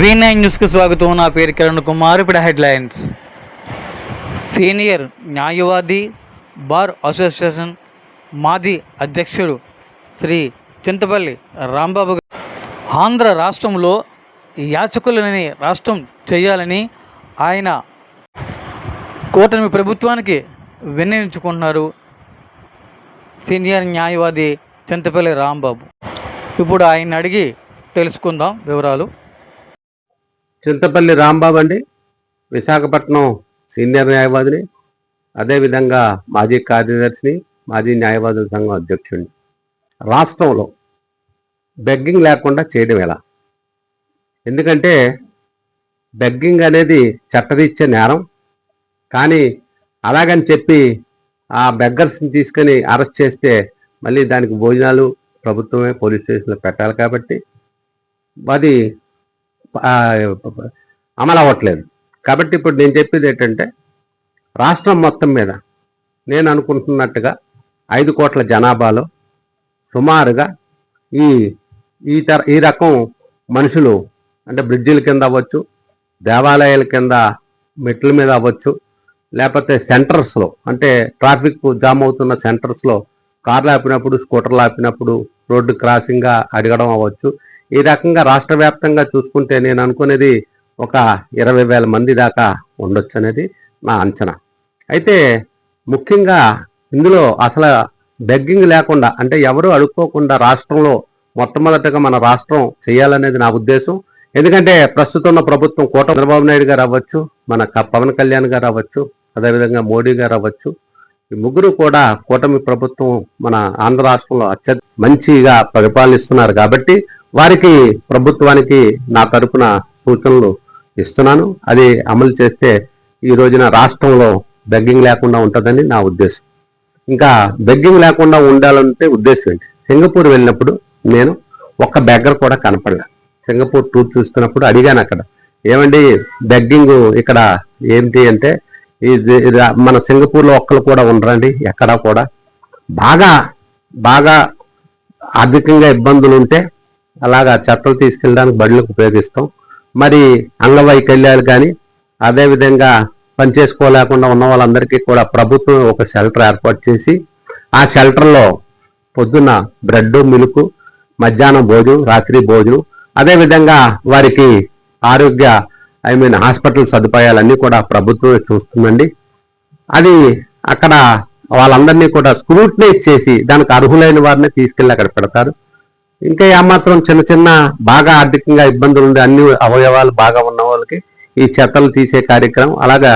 V nine న్యూస్కి స్వాగతం. నా పేరు కిరణ్ కుమార్. ఇప్పుడు హెడ్లైన్స్. సీనియర్ న్యాయవాది బార్ అసోసియేషన్ మాజీ అధ్యక్షుడు శ్రీ చింతపల్లి రాంబాబు ఆంధ్ర రాష్ట్రంలో యాచకులని రాష్ట్రం చేయాలని ఆయన కూటమి ప్రభుత్వానికి విన్నవించుకుంటున్నారు సీనియర్ న్యాయవాది చింతపల్లి రాంబాబు. ఇప్పుడు ఆయన అడిగి తెలుసుకుందాం వివరాలు. చింతపల్లి రాంబాబు అండి. విశాఖపట్నం సీనియర్ న్యాయవాదిని అదేవిధంగా మాజీ కార్యదర్శిని మాజీ న్యాయవాదుల సంఘం అధ్యక్షుడిని. రాష్ట్రంలో బెగ్గింగ్ లేకుండా చేయడం ఎలా? ఎందుకంటే బెగ్గింగ్ అనేది చట్టరీత్యా నేరం. కానీ అలాగని చెప్పి ఆ బెగ్గర్స్ని తీసుకొని అరెస్ట్ చేస్తే మళ్ళీ దానికి భోజనాలు ప్రభుత్వమే పోలీస్ స్టేషన్లో పెట్టాలి కాబట్టి అది అమలు అవ్వట్లేదు. కాబట్టి ఇప్పుడు నేను చెప్పేది ఏంటంటే రాష్ట్రం మొత్తం మీద నేను అనుకుంటున్నట్టుగా ఐదు కోట్ల జనాభాలో సుమారుగా ఈ ఈ తర ఈ రకం మనుషులు అంటే బ్రిడ్జిల కింద అవ్వచ్చు దేవాలయాల కింద మెట్ల మీద అవ్వచ్చు లేకపోతే సెంటర్స్లో అంటే ట్రాఫిక్ జామ్ అవుతున్న సెంటర్స్లో కార్లు ఆపినప్పుడు స్కూటర్లు ఆపినప్పుడు రోడ్డు క్రాసింగ్గా అడగడం అవ్వచ్చు. ఈ రకంగా రాష్ట్ర వ్యాప్తంగా చూసుకుంటే నేను అనుకునేది ఒక ఇరవై వేల మంది దాకా ఉండొచ్చు అనేది నా అంచనా. అయితే ముఖ్యంగా ఇందులో అసలు బెగ్గింగ్ లేకుండా అంటే ఎవరు అడుక్కోకుండా రాష్ట్రంలో మొట్టమొదటగా మన రాష్ట్రం చేయాలనేది నా ఉద్దేశం. ఎందుకంటే ప్రస్తుతం ఉన్న ప్రభుత్వం కోట చంద్రబాబు నాయుడు గారు అవ్వచ్చు మన పవన్ కళ్యాణ్ గారు అవ్వచ్చు అదేవిధంగా మోడీ గారు అవ్వచ్చు. ఈ ముగ్గురు కూడా కూటమి ప్రభుత్వం మన ఆంధ్ర రాష్ట్రంలో అత్యంత మంచిగా పరిపాలిస్తున్నారు కాబట్టి వారికి ప్రభుత్వానికి నా తరపున సూచనలు ఇస్తున్నాను. అది అమలు చేస్తే ఈ రోజున రాష్ట్రంలో బెగ్గింగ్ లేకుండా ఉంటుందని నా ఉద్దేశం. ఇంకా బెగ్గింగ్ లేకుండా ఉండాలంటే ఉద్దేశం ఏంటి? సింగపూర్ వెళ్ళినప్పుడు నేను ఒక్క బెగ్గర్ కూడా కనపడలే. సింగపూర్ టూర్ చూస్తున్నప్పుడు అడిగాను అక్కడ ఏమండి బెగ్గింగ్ ఇక్కడ ఏంటి? అంటే ఇది మన సింగపూర్లో ఒక్కరు కూడా ఉండరండి ఎక్కడా కూడా. బాగా బాగా ఆర్థికంగా ఇబ్బందులు ఉంటే అలాగా చెత్తలు తీసుకెళ్ళడానికి బడులకు ఉపయోగిస్తాం. మరి అంగవైకల్యాలు కానీ అదేవిధంగా పనిచేసుకోలేకుండా ఉన్న వాళ్ళందరికీ కూడా ప్రభుత్వం ఒక షెల్టర్ ఏర్పాటు చేసి ఆ షెల్టర్లో పొద్దున్న బ్రెడ్ మిల్క్ మధ్యాహ్నం భోజనం రాత్రి భోజనం అదేవిధంగా వారికి ఆరోగ్య ఐ మీన్ హాస్పిటల్ సదుపాయాలన్నీ కూడా ప్రభుత్వమే చూస్తుందండి. అది అక్కడ వాళ్ళందరినీ కూడా స్క్రూటనైజ్ చేసి దానికి అర్హులైన వారిని తీసుకెళ్ళి అక్కడ పెడతారు. ఇంకా ఏమాత్రం చిన్న చిన్న బాగా ఆర్థికంగా ఇబ్బందులు ఉండే అన్ని అవయవాలు బాగా ఉన్న వాళ్ళకి ఈ చెత్తలు తీసే కార్యక్రమం అలాగా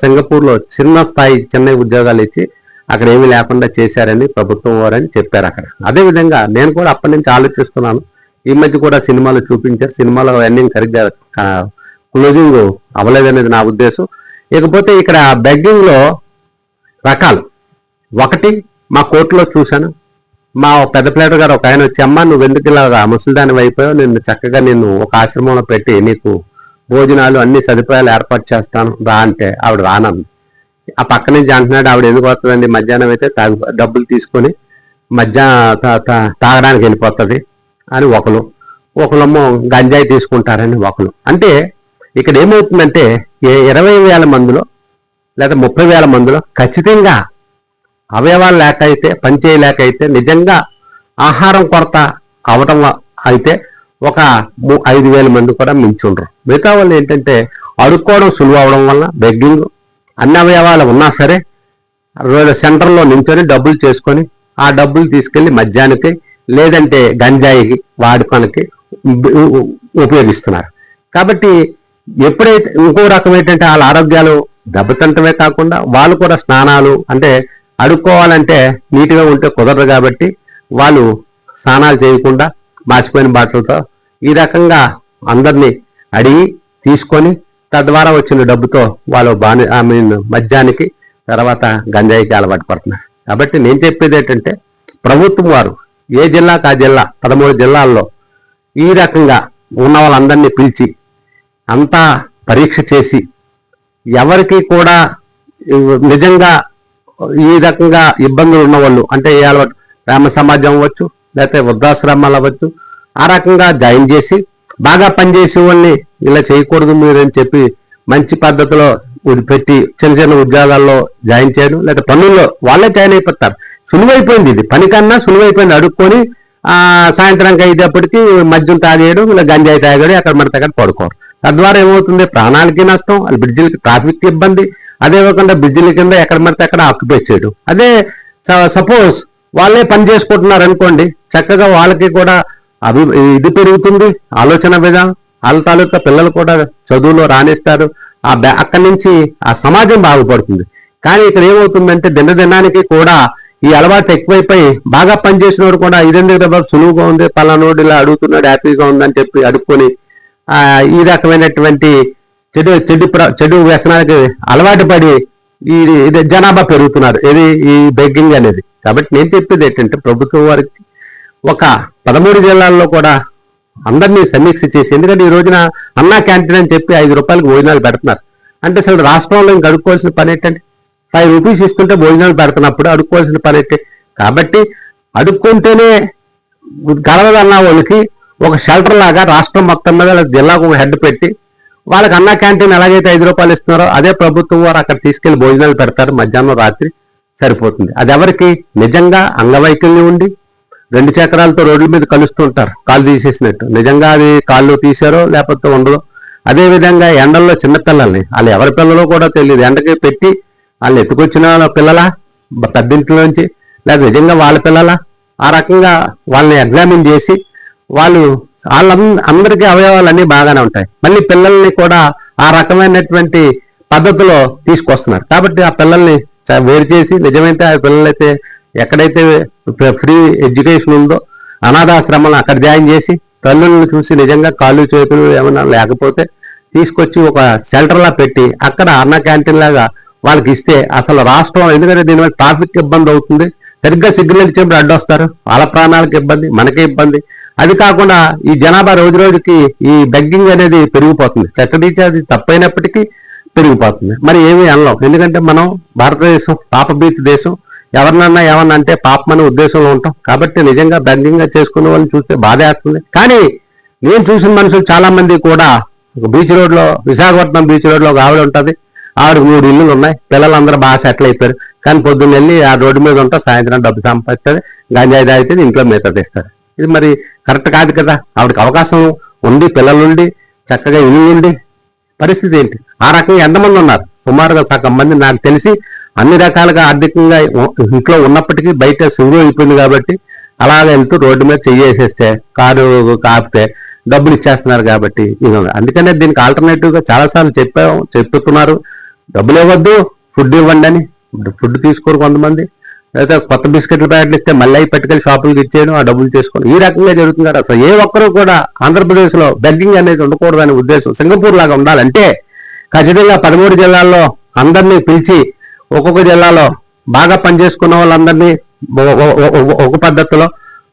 సింగపూర్లో చిన్న స్థాయి చిన్న ఉద్యోగాలు ఇచ్చి అక్కడ ఏమీ లేకుండా చేశారని ప్రభుత్వం వారని చెప్పారు అక్కడ. అదేవిధంగా నేను కూడా అప్పటి నుంచి ఆలోచిస్తున్నాను. ఈ మధ్య కూడా సినిమాలు చూపించారు. సినిమాలో అవన్నీ సరిగ్గా క్లోజింగ్ అవ్వలేదనేది నా ఉద్దేశం. ఇకపోతే ఇక్కడ బెగ్గింగ్లో రకాలు. ఒకటి మా కోర్టులో చూశాను. మా పెద్ద ప్లేటర్ గారు ఒక ఆయన వచ్చి అమ్మ నువ్వు ఎందుకు ఇలాగా ముసలిదాని అయిపోయావు నిన్ను చక్కగా నిన్ను ఒక ఆశ్రమంలో పెట్టి నీకు భోజనాలు అన్ని సదుపాయాలు ఏర్పాటు చేస్తాను రా అంటే ఆవిడ రానంది ఆ పక్క నుంచి అంటున్నాడు ఆవిడ ఎందుకు వస్తుందండి? మధ్యాహ్నం అయితే తాగు డబ్బులు తీసుకొని మధ్యాహ్నం తాగడానికి వెళ్ళిపోతుంది అని ఒకరు ఒకళ్ళేమో గంజాయి తీసుకుంటారని ఒకరు అంటే ఇక్కడ ఏమవుతుందంటే ఏ ఇరవై వేల మందిలో లేదా ముప్పై వేల మందిలో ఖచ్చితంగా అవయవాలు లేక అయితే పని చేయలేక అయితే నిజంగా ఆహారం కొరత అవటం అయితే ఒక ము- ఐదు వేల మంది కూడా మించి ఉండరు మిగతా వాళ్ళు ఏంటంటే అడుక్కోవడం సులువు అవడం వల్ల బెగ్గింగ్ అన్ని అవయవాలు ఉన్నా సరే రోజు సెంటర్లో నించొని డబ్బులు చేసుకొని ఆ డబ్బులు తీసుకెళ్ళి మద్యానికి లేదంటే గంజాయికి వాడుకోనికి ఉపయోగిస్తున్నారు. కాబట్టి ఎప్పుడైతే ఇంకో రకం ఏంటంటే వాళ్ళ ఆరోగ్యాలు దెబ్బతింటమే కాకుండా వాళ్ళు కూడా స్నానాలు అంటే అడుక్కోవాలంటే నీట్గా ఉంటే కుదరదు కాబట్టి వాళ్ళు స్నానాలు చేయకుండా మాసిపోయిన బాటలతో ఈ రకంగా అందరినీ అడిగి తీసుకొని తద్వారా వచ్చిన డబ్బుతో వాళ్ళు బాని ఐ మీన్ మద్యానికి తర్వాత గంజాయికి అలవాటు పడుతున్నారు. కాబట్టి నేను చెప్పేది ఏంటంటే ప్రభుత్వం వారు ఏ జిల్లాకు ఆ జిల్లా పదమూడు జిల్లాల్లో ఈ రకంగా ఉన్న వాళ్ళందరినీ పిలిచి అంతా పరీక్ష చేసి ఎవరికి కూడా నిజంగా ఈ రకంగా ఇబ్బందులు ఉన్నవాళ్ళు అంటే ఏ అలవాటు గ్రామ సమాజం అవ్వచ్చు లేకపోతే వృద్ధాశ్రమాలు అవ్వచ్చు ఆ రకంగా జాయిన్ చేసి బాగా పనిచేసే వాళ్ళని ఇలా చేయకూడదు మీరు అని చెప్పి మంచి పద్ధతిలో ఇది పెట్టి చిన్న చిన్న ఉద్యోగాల్లో జాయిన్ చేయడం లేదా పనుల్లో వాళ్ళే జాయిన్ అయిపోతారు. సులువైపోయింది ఇది. పని కన్నా సులువైపోయింది. అడుక్కొని సాయంత్రానికి అయ్యేటప్పటికి మద్యం తాగేయడం ఇలా గంజాయి తాగడం అక్కడ మన దగ్గర పడుకోరు తద్వారా ఏమవుతుంది? ప్రాణాలకి నష్టం అది బ్రిడ్జిలకి ట్రాఫిక్ ఇబ్బంది. అదే కాకుండా బ్రిడ్జిల కింద ఎక్కడ పడితే అక్కడ ఆక్యుపై చేయడం. అదే సపోజ్ వాళ్ళే పని చేసుకుంటున్నారు అనుకోండి చక్కగా వాళ్ళకి కూడా అభి ఇది పెరుగుతుంది ఆలోచన విధానం. వాళ్ళ తాలూకా పిల్లలు కూడా చదువులో రాణిస్తారు. ఆ బ్యా- అక్కడి నుంచి ఆ సమాజం బాగుపడుతుంది. కానీ ఇక్కడ ఏమవుతుందంటే దినదినానికి కూడా ఈ అలవాటు ఎక్కువైపోయి బాగా పనిచేసినోడు కూడా ఇదెందుకు రా బాబు సులువుగా ఉంది పలానోడు ఇలా అడుగుతున్నాడు హ్యాపీగా ఉందని చెప్పి అడుక్కొని ఈ రకమైనటువంటి చెడు చెడు చెడు వ్యసనానికి అలవాటు పడి ఈ ఇది జనాభా పెరుగుతున్నారు. ఇది ఈ బెగ్గింగ్ అనేది. కాబట్టి నేను చెప్పేది ఏంటంటే ప్రభుత్వం వారికి ఒక పదమూడు జిల్లాల్లో కూడా అందరినీ సమీక్ష చేసి ఎందుకంటే ఈ రోజున అన్నా క్యాంటీన్ అని చెప్పి ఐదు రూపాయలకు భోజనాలు పెడుతున్నారు. అంటే అసలు రాష్ట్రంలో ఇంక అడుక్కోవాల్సిన పని ఏంటంటే ఫైవ్ రూపీస్ ఇస్తుంటే భోజనాలు పెడుతున్నప్పుడు అడుక్కోవాల్సిన పని ఏంటి? కాబట్టి అడుక్కుంటేనే గలవదన్న వాళ్ళకి ఒక షెల్టర్ లాగా రాష్ట్రం మొత్తం మీద జిల్లాకు ఒక హెడ్ పెట్టి వాళ్ళకి అన్న క్యాంటీన్ ఎలాగైతే ఐదు రూపాయలు ఇస్తున్నారో అదే ప్రభుత్వం వారు అక్కడ తీసుకెళ్ళి భోజనాలు పెడతారు. మధ్యాహ్నం రాత్రి సరిపోతుంది. అది ఎవరికి నిజంగా అంగవైకల్యం ఉండి రెండు చక్రాలతో రోడ్ల మీద కలుస్తుంటారు కాళ్ళు తీసేసినట్టు. నిజంగా అది కాళ్ళు తీశారో లేకపోతే ఉండదో. అదేవిధంగా ఎండల్లో చిన్నపిల్లల్ని వాళ్ళు ఎవరి పిల్లలో కూడా తెలియదు. ఎండకి పెట్టి వాళ్ళు ఎత్తుకొచ్చిన వాళ్ళ పిల్లలా? పెద్దింట్లోంచి? లేదా నిజంగా వాళ్ళ పిల్లలా? ఆ రకంగా వాళ్ళని ఎగ్జామిన్ చేసి వాళ్ళు వాళ్ళ అందరికీ అవయవాలన్నీ బాగానే ఉంటాయి. మళ్ళీ పిల్లల్ని కూడా ఆ రకమైనటువంటి పద్ధతిలో తీసుకొస్తున్నారు. కాబట్టి ఆ పిల్లల్ని వేరు చేసి నిజమైతే ఆ పిల్లలైతే ఎక్కడైతే ఫ్రీ ఎడ్యుకేషన్ ఉందో అనాథాశ్రమాలను అక్కడ జాయిన్ చేసి తల్లులను చూసి నిజంగా కాళ్ళు చేతులు ఏమైనా లేకపోతే తీసుకొచ్చి ఒక షెల్టర్లా పెట్టి అక్కడ అన్న క్యాంటీన్ లాగా వాళ్ళకి ఇస్తే అసలు రాష్ట్రం ఎందుకంటే దీనివల్ల ట్రాఫిక్ ఇబ్బంది అవుతుంది. సరిగ్గా సిగ్నల్ ఇచ్చినప్పుడు అడ్డొస్తారు. వాళ్ళ ప్రాణాలకు ఇబ్బంది మనకే ఇబ్బంది. అది కాకుండా ఈ జనాభా రోజు రోజుకి ఈ బెగ్గింగ్ అనేది పెరిగిపోతుంది. చట్టరీత్యా అది తప్పైనప్పటికీ పెరిగిపోతుంది. మరి ఏమీ అనలేం. ఎందుకంటే మనం భారతదేశం పాప బీచ్ దేశం. ఎవరినన్నా ఏమన్నా అంటే పాపమనే ఉద్దేశంలో ఉంటాం. కాబట్టి నిజంగా బెగ్గింగ్ చేసుకునే వాళ్ళని చూస్తే బాధేస్తుంది. కానీ నేను చూసిన మనుషులు చాలా మంది కూడా ఒక బీచ్ రోడ్లో విశాఖపట్నం బీచ్ రోడ్లో ఒక ఆవిడ ఉంటుంది. ఆవిడ మూడు ఇల్లులు ఉన్నాయి. పిల్లలందరూ బాగా సెటిల్ అయిపోయారు. కానీ పొద్దున్న వెళ్ళి ఆ రోడ్డు మీద ఉంటా సాయంత్రం డబ్బు సంపాదిస్తుంది. గంజాయి తాగితే ఇంట్లో మిగతా తెస్తారు. ఇది మరి కరెక్ట్ కాదు కదా? ఆవిడకి అవకాశం ఉండి పిల్లలుండి చక్కగా ఇల్లు ఉండి. పరిస్థితి ఏంటి? ఆ రకంగా ఎంతమంది ఉన్నారు? సుమారుగా సగం మంది నాకు తెలిసి అన్ని రకాలుగా ఆర్థికంగా ఇంట్లో ఉన్నప్పటికీ బయట సింగు అయిపోయింది కాబట్టి అలాగే వెళ్తూ రోడ్డు మీద చెయ్యేసేస్తే కారు కాపితే డబ్బులు ఇచ్చేస్తున్నారు కాబట్టి ఇది అందుకనే దీనికి ఆల్టర్నేటివ్గా చాలాసార్లు చెప్పాము చెప్పాం చెప్తున్నారు. డబ్బులు ఇవ్వద్దు ఫుడ్ ఇవ్వండి అని. ఫుడ్ తీసుకోరు కొంతమంది. లేదా కొత్త బిస్కెట్లు ప్యాకెట్లు ఇస్తే మళ్ళీ అవి పట్టుకెళ్ళి షాపులకు ఇచ్చేయడం ఆ డబ్బులు చేసుకోవడం ఈ రకంగా జరుగుతుంది కదా. అసలు ఏ ఒక్కరు కూడా ఆంధ్రప్రదేశ్లో బెగ్గింగ్ అనేది ఉండకూడదనే ఉద్దేశం సింగపూర్ లాగా ఉండాలంటే ఖచ్చితంగా పదమూడు జిల్లాల్లో అందరినీ పిలిచి ఒక్కొక్క జిల్లాలో బాగా పనిచేసుకున్న వాళ్ళందరినీ ఒక పద్ధతిలో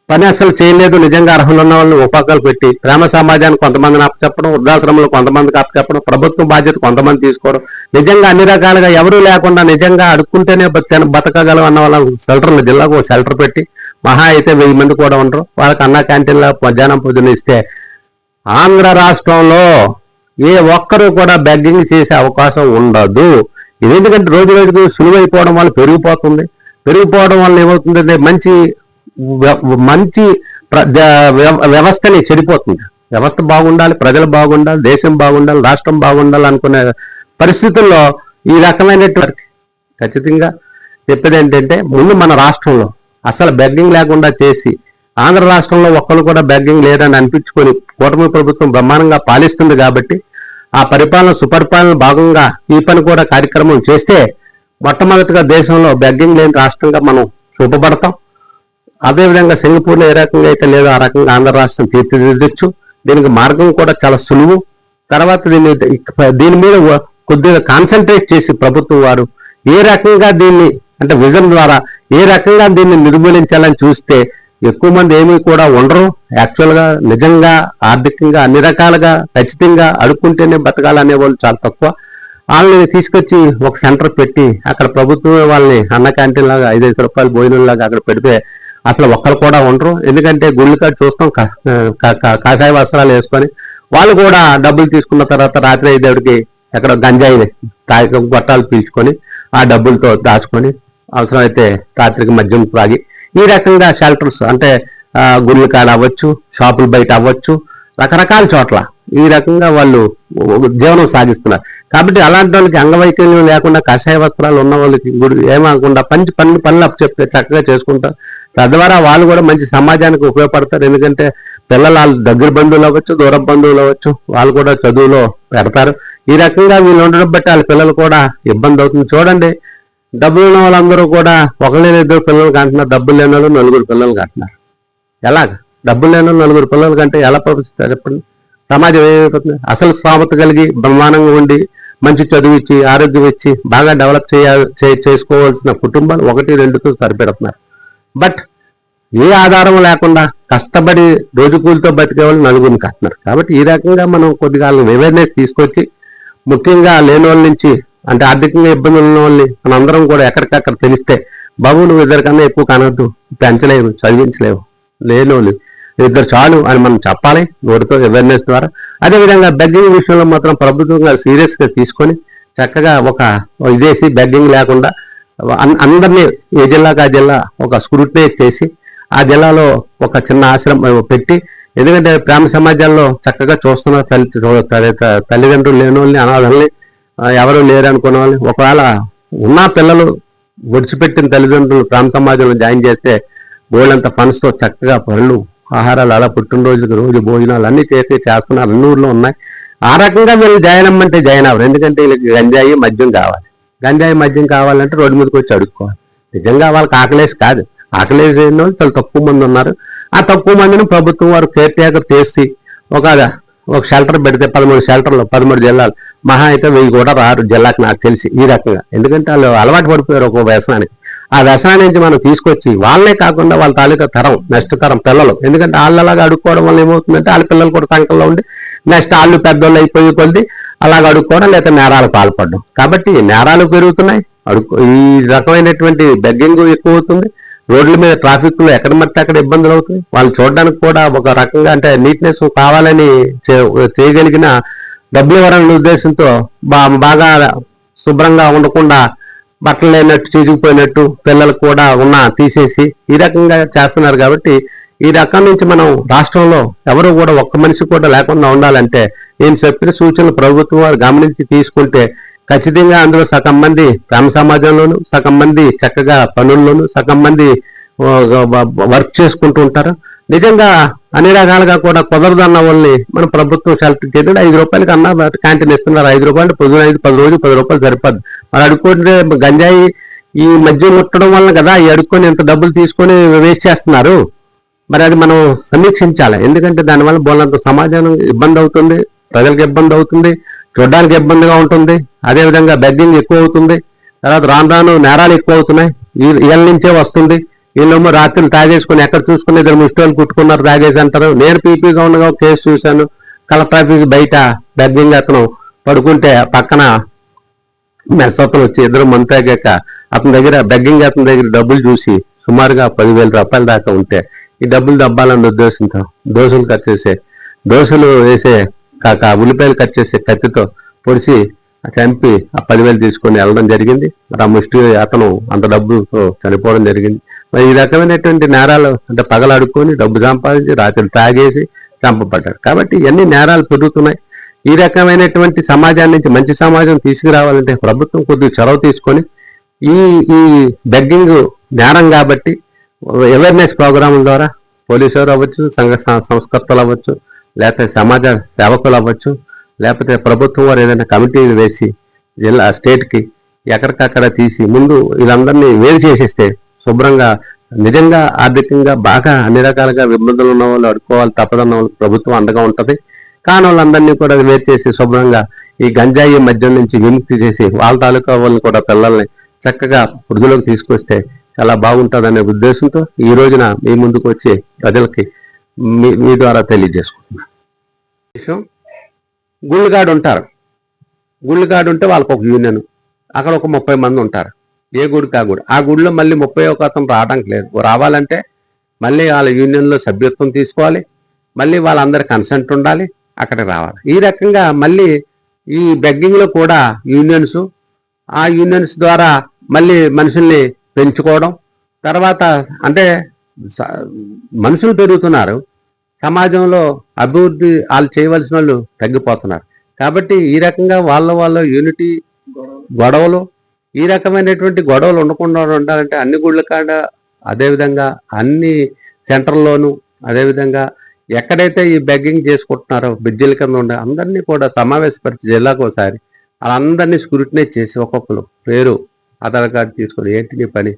పని అసలు చేయలేదు నిజంగా అర్హులు ఉన్న వాళ్ళని ఉపాకాలు పెట్టి ప్రేమ సమాజానికి కొంతమందిని అప్పచెప్పడం వృద్ధాశ్రమంలో కొంతమందికి అప్పచెప్పడం ప్రభుత్వం బాధ్యత కొంతమంది తీసుకోవడం. నిజంగా అన్ని రకాలుగా ఎవరూ లేకుండా నిజంగా అడుక్కుంటేనే బత- బతకగలం అన్న వాళ్ళ షెల్టర్లు జిల్లాకు ఒక షెల్టర్ పెట్టి మహా అయితే వెయ్యి మంది కూడా ఉండరు. వాళ్ళకి అన్న క్యాంటీన్లో మధ్యాహ్నం పొద్దున ఇస్తే ఆంధ్ర రాష్ట్రంలో ఏ ఒక్కరూ కూడా బెగ్గింగ్ చేసే అవకాశం ఉండదు. ఇది ఎందుకంటే రోజు రోజుకు సులువైపోవడం వల్ల పెరిగిపోతుంది. పెరిగిపోవడం వల్ల ఏమవుతుందంటే మంచి మంచి ప్ర- వ్యవస్థని చెడిపోతుంది. వ్యవస్థ బాగుండాలి ప్రజలు బాగుండాలి దేశం బాగుండాలి రాష్ట్రం బాగుండాలి అనుకునే పరిస్థితుల్లో ఈ రకమైనటువంటి ఖచ్చితంగా చెప్పేది ఏంటంటే ముందు మన రాష్ట్రంలో అసలు బెగ్గింగ్ లేకుండా చేసి ఆంధ్ర రాష్ట్రంలో ఒక్కరు కూడా బెగ్గింగ్ లేదని అనిపించుకొని కూటమి ప్రభుత్వం బ్రహ్మాండంగా పాలిస్తుంది కాబట్టి ఆ పరిపాలన సుపరిపాలన భాగంగా ఈ పని కూడా కార్యక్రమం చేస్తే మొట్టమొదటిగా దేశంలో బెగ్గింగ్ లేని రాష్ట్రంగా మనం చూపబడతాం. అదేవిధంగా సింగపూర్లో ఏ రకంగా అయితే లేదో ఆ రకంగా ఆంధ్ర రాష్ట్రం తీర్చిదిద్దొచ్చు. దీనికి మార్గం కూడా చాలా సులువు. తర్వాత దీన్ని దీని మీద కొద్దిగా కాన్సన్ట్రేట్ చేసి ప్రభుత్వం వారు ఏ రకంగా దీన్ని అంటే విజన్ ద్వారా ఏ రకంగా దీన్ని నిర్మూలించాలని చూస్తే ఎక్కువ మంది ఏమీ కూడా ఉండరు. యాక్చువల్గా నిజంగా ఆర్థికంగా అన్ని రకాలుగా ఖచ్చితంగా అడుక్కుంటేనే బతకాలనే వాళ్ళు చాలా తక్కువ. వాళ్ళని తీసుకొచ్చి ఒక సెంటర్ పెట్టి అక్కడ ప్రభుత్వం వాళ్ళని అన్న క్యాంటీన్ లాగా ఐదైదు రూపాయలు భోజనం లాగా అక్కడ పెడితే అసలు ఒక్కరు కూడా ఉండరు. ఎందుకంటే గుళ్ళు కాడ చూస్తాం కాషాయ వస్త్రాలు వేసుకొని వాళ్ళు కూడా డబ్బులు తీసుకున్న తర్వాత రాత్రి ఐదేవుడికి ఎక్కడ గంజాయి తాగి గొట్టాలు పీల్చుకొని ఆ డబ్బులతో దాచుకొని అవసరమైతే రాత్రికి మద్యం త్రాగి ఈ రకంగా షెల్టర్స్ అంటే గుళ్ళు కాడ అవ్వచ్చు షాపుల బయట అవ్వచ్చు రకరకాల చోట్ల ఈ రకంగా వాళ్ళు జీవనం సాగిస్తున్నారు. కాబట్టి అలాంటి వాళ్ళకి అంగవైకల్యం లేకుండా కషాయ వస్త్రాలు ఉన్న వాళ్ళకి గుడి ఏమకుండా పంచి పని పనులు అప్పు చెప్తే చక్కగా చేసుకుంటారు తద్వారా వాళ్ళు కూడా మంచి సమాజానికి ఉపయోగపడతారు. ఎందుకంటే పిల్లలు వాళ్ళ దగ్గర బంధువులు అవ్వచ్చు దూరం బంధువులు అవ్వచ్చు వాళ్ళు కూడా చదువులో పెడతారు. ఈ రకంగా వీళ్ళు ఉండడం బట్టి వాళ్ళ పిల్లలు కూడా ఇబ్బంది అవుతుంది. చూడండి డబ్బులు ఉన్న వాళ్ళందరూ కూడా ఒకళ్ళు ఇద్దరు పిల్లలు కంటున్నారు. డబ్బులు లేని వాళ్ళు నలుగురు పిల్లలు కంటున్నారు. ఎలాగ? డబ్బులు లేని నలుగురు పిల్లల కంటే ఎలా ప్రవర్తిస్తారు చెప్పండి? సమాజం ఏమైపోతుంది? అసలు స్థామత కలిగి బ్రహ్మాండంగా ఉండి మంచి చదువు ఇచ్చి ఆరోగ్యం ఇచ్చి బాగా డెవలప్ చేయాలి చే- చేసుకోవాల్సిన కుటుంబాలు ఒకటి రెండుతో సరిపెడుతున్నారు. బట్ ఏ ఆధారం లేకుండా కష్టపడి రోజు కూలితో బతికే వాళ్ళు నలుగురిని కట్టినారు. కాబట్టి ఈ రకంగా మనం కొద్దిగా అవేర్నెస్ తీసుకొచ్చి ముఖ్యంగా లేని వాళ్ళ నుంచి అంటే ఆర్థికంగా ఇబ్బందులు ఉన్న వాళ్ళని మనందరం కూడా ఎక్కడికక్కడ తెలిస్తే బాబు నువ్వు ఇద్దరికన్నా ఎక్కువ కనవద్దు పెంచలేవు చదివించలేవు లేని వాళ్ళు ఇద్దరు చాలు అని మనం చెప్పాలి నోటితో అవేర్నెస్ ద్వారా. అదేవిధంగా బెగ్గింగ్ విషయంలో మాత్రం ప్రభుత్వంగా సీరియస్గా తీసుకొని చక్కగా ఒక ఇదేసి బెగ్గింగ్ లేకుండా అందరినీ ఏ జిల్లాకు ఆ జిల్లా ఒక స్క్రూటనైజ్ చేసి ఆ జిల్లాలో ఒక చిన్న ఆశ్రమం పెట్టి ఎందుకంటే ప్రేమ సమాజాల్లో చక్కగా చూస్తున్నారు తల్లి తల్లిదండ్రులు లేని వాళ్ళని అనాథల్ని ఎవరు లేరు అనుకున్న వాళ్ళని ఒకవేళ ఉన్న పిల్లలు విడిచిపెట్టిన తల్లిదండ్రులు ప్రేమ సమాజంలో జాయిన్ చేస్తే బోళ్ళంత ఫండ్స్తో చక్కగా పనులు ఆహారాలు అలా పుట్టినరోజుకి రోజు భోజనాలు అన్నీ చేసి చేస్తున్నారు. అన్ని ఊర్లో ఉన్నాయి. ఆ రకంగా వీళ్ళు జాయిన్ అమ్మంటే జాయిన్ అవ్వరు. ఎందుకంటే వీళ్ళకి గంజాయి మద్యం కావాలి. గంజాయి మద్యం కావాలంటే రోడ్డు మీదకి వచ్చి అడుక్కోవాలి నిజంగా వాళ్ళకి ఆకలేసి కాదు. ఆకలేసి అయిన వాళ్ళు చాలా తక్కువ మంది ఉన్నారు. ఆ తక్కువ మందిని ప్రభుత్వం వారు కేర్ టేకర్ చేసి ఒక ఒక షెల్టర్ పెడితే పదమూడు షెల్టర్లు పదమూడు జిల్లాలు. మహా అయితే వెయ్యి కూడా రారు జిల్లాకి నాకు తెలిసి ఈ రకంగా. ఎందుకంటే వాళ్ళు అలవాటు పడిపోయారు ఒక వ్యసనానికి. ఆ వ్యసనాన్ని నుంచి మనం తీసుకొచ్చి వాళ్ళే కాకుండా వాళ్ళ తాలూకా తరం నెక్స్ట్ తరం పిల్లలు. ఎందుకంటే వాళ్ళలాగా అడుక్కోవడం వల్ల ఏమవుతుందంటే వాళ్ళ పిల్లలు కూడా సంకల్లో ఉండి నెక్స్ట్ వాళ్ళు పెద్దోళ్ళు అయిపోయి కొద్ది అలాగ అడుక్కోవడం లేక నేరాలకు పాల్పడడం. కాబట్టి నేరాలు పెరుగుతున్నాయి. అడుక్కు ఈ రకమైనటువంటి బెగ్గింగ్ ఎక్కువ అవుతుంది రోడ్ల మీద ట్రాఫిక్లో ఎక్కడ మట్టి అక్కడ ఇబ్బందులు అవుతాయి వాళ్ళు చూడడానికి కూడా ఒక రకంగా అంటే నీట్నెస్ కావాలని చేయగలిగిన డబ్బులు ఇవ్వాలనే ఉద్దేశంతో బాగా శుభ్రంగా ఉండకుండా బట్టలు లేనట్టు చిరిగిపోయినట్టు పిల్లలు కూడా ఉన్న తీసేసి ఈ రకంగా చేస్తున్నారు కాబట్టి ఈ రకం నుంచి మనం రాష్ట్రంలో ఎవరు కూడా ఒక్క మనిషి కూడా లేకుండా ఉండాలంటే నేను చెప్పిన సూచనలు ప్రభుత్వం వారు గమనించి తీసుకుంటే ఖచ్చితంగా అందులో సగం మంది ప్రేమ సమాజంలోను సగం మంది చక్కగా పనుల్లోను సగం మంది వర్క్ చేసుకుంటూ ఉంటారు. నిజంగా అన్ని రకాలుగా కూడా కుదరదు అన్న వాళ్ళని మన ప్రభుత్వం సెలెక్ట్ చేయడం ఐదు రూపాయలకి అన్న క్యాంటీన్ ఇస్తున్నారు ఐదు రూపాయలు పొద్దున ఐదు పది రోజులు పది రూపాయలు సరిపోద్ది. మరి అడుక్కుంటే గంజాయి ఈ మధ్య ముట్టడం వల్ల కదా ఈ అడుక్కొని ఇంత డబ్బులు తీసుకొని వేస్ట్ చేస్తున్నారు. మరి అది మనం సమీక్షించాలి. ఎందుకంటే దానివల్ల బోలంత సమాజం ఇబ్బంది అవుతుంది ప్రజలకు ఇబ్బంది అవుతుంది చూడడానికి ఇబ్బందిగా ఉంటుంది అదే విధంగా బెగ్గింగ్ ఎక్కువ అవుతుంది తర్వాత రాను రాను నేరాలు ఎక్కువ అవుతున్నాయి వీళ్ళ నుంచే వస్తుంది వీళ్ళేమో రాత్రులు తాగేసుకుని ఎక్కడ చూసుకుని ఇద్దరు ముష్టోళ్ళు కుట్టుకున్నారు తాగేసి అంటారు. నేను పీపీగా ఉండగా కేసు చూశాను కలెక్టర్ ఆఫీస్ బయట బెగ్గింగ్ అతను పడుకుంటే పక్కన మెస్ అతను వచ్చి ఇద్దరు మంతాగాక అతని దగ్గర బెగ్గింగ్ అతని దగ్గర డబ్బులు చూసి సుమారుగా పదివేల రూపాయల దాకా ఉంటే ఈ డబ్బులు దబ్బాలన్న ఉద్దేశంతో దోశలు కట్ చేసే. దోశలు వేసే కాక ఉల్లిపాయలు కట్ చేసే కత్తితో పొడిచి చంపి ఆ పదివేలు తీసుకొని వెళ్ళడం జరిగింది. మరి ఆ ముష్టి అతను అంత డబ్బుతో చనిపోవడం జరిగింది. మరి ఈ రకమైనటువంటి నేరాలు అంటే పగలు అడుక్కొని డబ్బు సంపాదించి రాత్రి తాగేసి చంపబడ్డారు కాబట్టి ఇవన్నీ నేరాలు పెరుగుతున్నాయి. ఈ రకమైనటువంటి సమాజాన్ని నుంచి మంచి సమాజం తీసుకురావాలంటే ప్రభుత్వం కొద్దిగా చొరవ తీసుకొని ఈ ఈ బెగ్గింగ్ నేరం కాబట్టి అవేర్నెస్ ప్రోగ్రాముల ద్వారా పోలీసు వారు అవ్వచ్చు సంఘ సంస్కర్తలు అవ్వచ్చు లేకపోతే సమాజ సేవకులు అవ్వచ్చు లేకపోతే ప్రభుత్వం వారు ఏదైనా కమిటీలు వేసి జిల్లా స్టేట్కి ఎక్కడికక్కడ తీసి ముందు వీళ్ళందరినీ వేరు చేసేస్తే శుభ్రంగా నిజంగా ఆర్థికంగా బాగా అన్ని రకాలుగా ఇబ్బందులు ఉన్న వాళ్ళు అడుకోవాలి తప్పదన్న వాళ్ళు ప్రభుత్వం అండగా ఉంటుంది. కానీ వాళ్ళందరినీ కూడా వేరు చేసి శుభ్రంగా ఈ గంజాయి మద్యం నుంచి విముక్తి చేసి వాళ్ళ తాలూకా వాళ్ళని కూడా పిల్లల్ని చక్కగా వృద్ధిలోకి తీసుకొస్తే చాలా బాగుంటుందనే ఉద్దేశంతో ఈ రోజున మీ ముందుకు వచ్చి ప్రజలకి మీ మీ ద్వారా తెలియజేసుకుంటున్నాను విషయం గుళ్ళుగాడు ఉంటారు. గుళ్ళగాడు ఉంటే వాళ్ళకు ఒక యూనియన్ అక్కడ ఒక ముప్పై మంది ఉంటారు. ఏ గుడికి ఆ గుడి? ఆ గుడిలో మళ్ళీ ముప్పై ఒక అతను రావడానికి లేదు. రావాలంటే మళ్ళీ వాళ్ళ యూనియన్లో సభ్యత్వం తీసుకోవాలి. మళ్ళీ వాళ్ళందరి కన్సెంట్ ఉండాలి. అక్కడికి రావాలి. ఈ రకంగా మళ్ళీ ఈ బెగ్గింగ్లో కూడా యూనియన్స్ ఆ యూనియన్స్ ద్వారా మళ్ళీ మనుషుల్ని పెంచుకోవడం. తర్వాత అంటే మనుషులు పెరుగుతున్నారు. సమాజంలో అభివృద్ధి వాళ్ళు చేయవలసిన వాళ్ళు తగ్గిపోతున్నారు. కాబట్టి ఈ రకంగా వాళ్ళ వాళ్ళ యూనిటీ గొడవలు ఈ రకమైనటువంటి గొడవలు ఉండకుండా ఉండాలంటే అన్ని గుళ్ళ కాడ అదేవిధంగా అన్ని సెంటర్లోనూ అదేవిధంగా ఎక్కడైతే ఈ బెగ్గింగ్ చేసుకుంటున్నారో బిడ్జీల కింద ఉండే అందరినీ కూడా సమావేశపరిచి జిల్లాకు ఒకసారి వాళ్ళందరినీ స్క్రూటినైజ్ చేసి ఒక్కొక్కరు పేరు ఆధార్ కార్డు తీసుకొని ఏంటి నీ పని?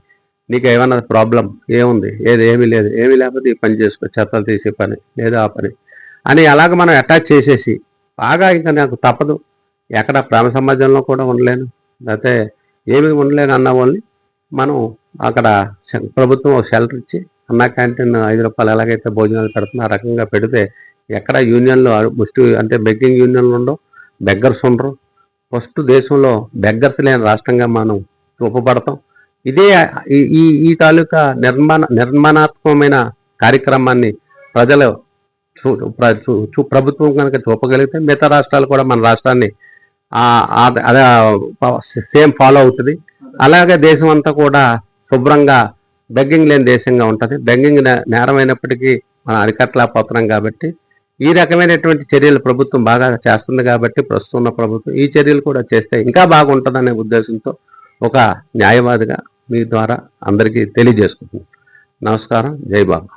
నీకు ఏమన్నా ప్రాబ్లం? ఏముంది? ఏది? ఏమీ లేదు. ఏమీ లేకపోతే ఈ పని చేసుకో చెత్తలు తీసే పని లేదా ఆ పని. అని అలాగ మనం అటాచ్ చేసేసి బాగా ఇంకా నాకు తప్పదు. ఎక్కడ ప్రేమ సమాజంలో కూడా ఉండలేను. లేకపోతే ఏమీ ఉండలేను అన్న వాళ్ళని మనం అక్కడ ప్రభుత్వం ఒక షెల్టర్ ఇచ్చి అన్న క్యాంటీన్ ఐదు రూపాయలు ఎలాగైతే భోజనాలు పెడుతుందో ఆ రకంగా పెడితే ఎక్కడ యూనియన్లు ముష్టి అంటే బెగ్గింగ్ యూనియన్లు ఉండవు బెగ్గర్స్ ఉండరు. ఫస్ట్ దేశంలో బెగ్గర్స్ లేని రాష్ట్రంగా మనం చూపబడతాం ఇదే ఈ- ఈ ఈ తాలూకా నిర్మాణ నిర్మాణాత్మకమైన కార్యక్రమాన్ని ప్రజలు చూ- చూ- చూ- ప్రభుత్వం కనుక చూపగలిగితే మిగతా రాష్ట్రాలు కూడా మన రాష్ట్రాన్ని అదే సేమ్ ఫాలో అవుతుంది. అలాగే దేశం అంతా కూడా శుభ్రంగా బెగ్గింగ్ లేని దేశంగా ఉంటుంది. బెగ్గింగ్ నేరమైనప్పటికీ మనం అరికట్టలేకపోతున్నాం కాబట్టి ఈ రకమైనటువంటి చర్యలు ప్రభుత్వం బాగా చేస్తుంది కాబట్టి ప్రస్తుతం ఉన్న ప్రభుత్వం ఈ చర్యలు కూడా చేస్తే ఇంకా బాగుంటుందనే ఉద్దేశంతో ఒక న్యాయవాదిగా మీ ద్వారా అందరికీ తెలియజేసుకుంటున్నాను. నమస్కారం. జై బాబా.